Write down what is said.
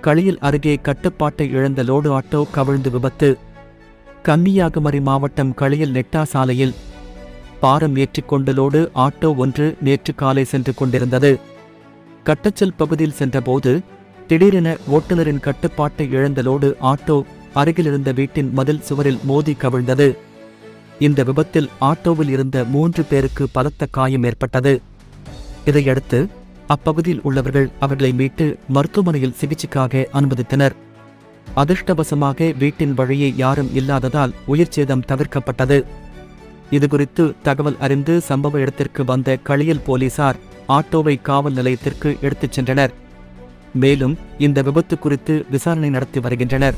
களியில் அருகே கட்டுப்பாட்டை இழந்த லோடு ஆட்டோ கவிழ்ந்து விபத்து. கன்னியாகுமரி மாவட்டம் களியில் நெட்டா சாலையில் பாரம் ஏற்றிக்கொண்டு லோடு ஆட்டோ ஒன்று நேற்று காலை சென்று கொண்டிருந்தது. கட்டச்சல் பகுதியில் சென்றபோது திடீரென ஓட்டுநரின் கட்டுப்பாட்டை இழந்த லோடு ஆட்டோ அருகிலிருந்த வீட்டின் மதில் சுவரில் மோதி கவிழ்ந்தது. இந்த விபத்தில் ஆட்டோவில் இருந்த மூன்று பேருக்கு பலத்த காயம் ஏற்பட்டது. இதையடுத்து அப்பகுதியில் உள்ளவர்கள் அவர்களை மீட்டு மருத்துவமனையில் சிகிச்சைக்காக அனுமதித்தனர். அதிர்ஷ்டவசமாக வீட்டின் வழியே யாரும் இல்லாததால் உயிர் சேதம் தவிர்க்கப்பட்டது. இதுகுறித்து தகவல் அறிந்து சம்பவ இடத்திற்கு வந்த களியல் போலீசார் ஆட்டோவை காவல் நிலையத்திற்கு எடுத்துச் சென்றனர். மேலும் இந்த விபத்து குறித்து விசாரணை நடத்தி வருகின்றனர்.